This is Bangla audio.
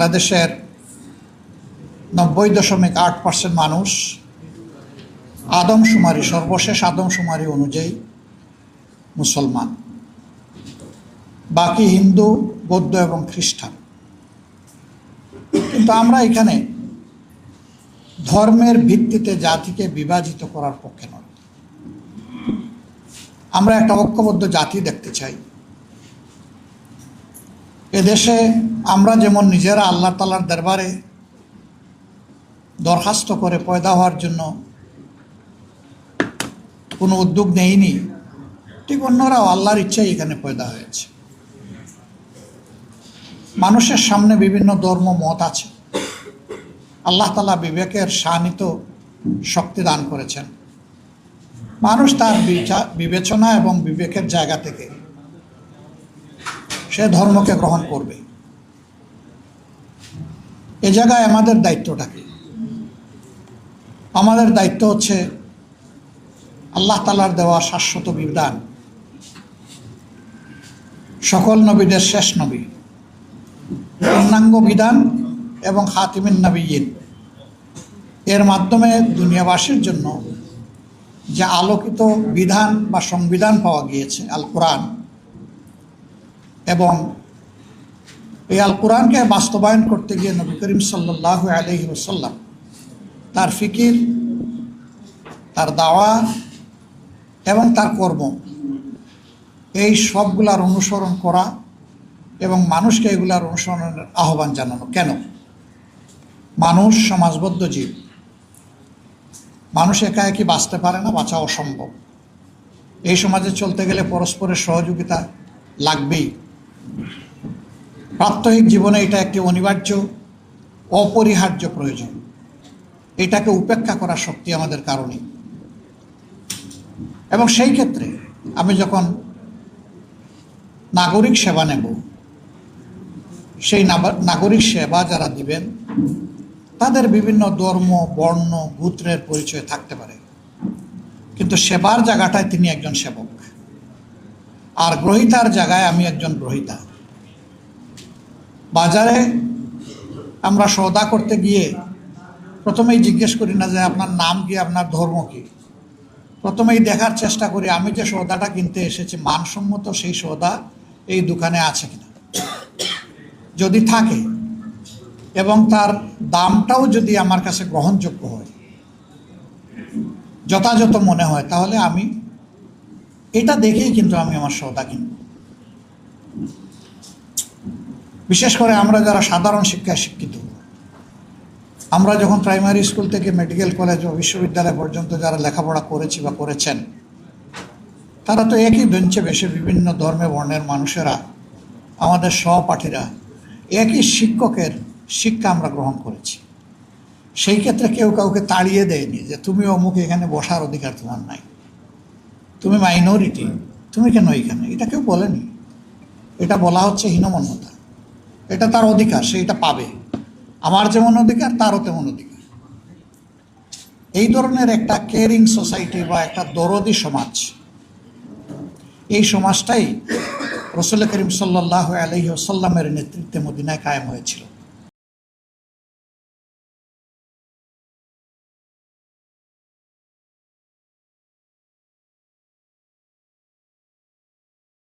বাংলাদেশের নব্বই দশমিক আট পার্সেন্ট মানুষ আদমশুমারি, সর্বশেষ আদমশুমারি অনুযায়ী মুসলমান। বাকি হিন্দু, বৌদ্ধ এবং খ্রিস্টান। কিন্তু আমরা এখানে ধর্মের ভিত্তিতে জাতিকে বিভাজিত করার পক্ষে নয় আমরা একটা ঐক্যবদ্ধ জাতি দেখতে চাই। এদেশে আমরা যেমন নিজেরা আল্লাহ তালার দরবারে দরখাস্ত করে পয়দা হওয়ার জন্য কোনো উদ্যোগ নেইনি, ঠিক অন্যরাও আল্লাহর ইচ্ছাই এখানে পয়দা হয়েছে। মানুষের সামনে বিভিন্ন ধর্ম, মত আছে। আল্লাহ তালা বিবেকের শানিত শক্তি দান করেছেন। মানুষ তার বিচা- বিবেচনা এবং বিবেকের জায়গা থেকে সে ধর্মকে গ্রহণ করবে। এ জায়গায় আমাদের দায়িত্বটা কি? আমাদের দায়িত্ব হচ্ছে আল্লাহ তালার দেওয়া শাশ্বত বিধান। সকল নবীদের শেষ নবী। পূর্ণাঙ্গ বিধান এবং হাতিমিন নবীন। এর মাধ্যমে দুনিয়াবাসীর জন্য যে আলোকিত বিধান বা সংবিধান পাওয়া গিয়েছে আল কোরআন এবং এই আল কোরআনকে বাস্তবায়ন করতে গিয়ে নবী করিম সাল্লাহ আলহি ওসাল্লাম তার ফিকির, তার দাওয়া এবং তার কর্ম, এই সবগুলার অনুসরণ করা এবং মানুষকে এগুলার অনুসরণের আহ্বান জানানো। কেন? মানুষ সমাজবদ্ধ জীব। মানুষ একা একই বাঁচতে পারে না, বাঁচা অসম্ভব। এই সমাজে চলতে গেলে পরস্পরের সহযোগিতা লাগবেই। প্রাত্যহিক জীবনে এটা একটি অনিবার্য, অপরিহার্য প্রয়োজন। এটাকে উপেক্ষা করার শক্তি আমাদের কারণে। এবং সেই ক্ষেত্রে আমি যখন নাগরিক সেবা নেব, সেই নাগরিক সেবা যারা দিবেন, তাদের বিভিন্ন ধর্ম, বর্ণ, গোত্রের পরিচয় থাকতে পারে। কিন্তু সেবার জায়গাটায় তিনি একজন সেবক। আর গ্রহিতার জায়গায় আমি একজন গ্রহিতা। বাজারে আমরা সৌদা করতে গিয়ে প্রথমেই জিজ্ঞেস করি না যে আপনার নাম কি, আপনার ধর্ম কি? প্রথমেই দেখার চেষ্টা করি, আমি যে সৌদাটা কিনতে এসেছি, মানসম্মত সেই সৌদা এই দোকানে আছে কিনা? যদি থাকে এবং তার দামটাও যদি আমার কাছে গ্রহণযোগ্য হয়, যথাযথ মনে হয়, তাহলে আমি এটা দেখেই কিন্তু আমি আমার সৌদা কিনব। বিশেষ করে আমরা যারা সাধারণ শিক্ষায় শিক্ষিত, আমরা যখন প্রাইমারি স্কুল থেকে মেডিকেল কলেজ বা বিশ্ববিদ্যালয় পর্যন্ত যারা লেখাপড়া করেছি বা করেছেন, তারা তো একই বেঞ্চে বেশি বিভিন্ন ধর্মে বর্ণের মানুষেরা, আমাদের সহপাঠীরা একই শিক্ষকের শিক্ষা আমরা গ্রহণ করেছি। সেই ক্ষেত্রে কেউ কাউকে তাড়িয়ে দেয়নি যে তুমি অমুক এখানে বসার অধিকার তোমার নাই। তুমি মাইনরিটি তুমি কেন এখানে? এটা কেউ বলেনি। এটা বলা হচ্ছে হীনমন্যতা। এটা তার অধিকার, সে এটা পাবে। আমার যেমন অধিকার, তারও তেমন অধিকার। এই ধরনের একটা কেয়ারিং সোসাইটি বা একটা দরদি সমাজ, এই সমাজটাই রসুল করিম সাল্লাহ আলহি নেতৃত্বে মদিনায় কায়েম হয়েছিল।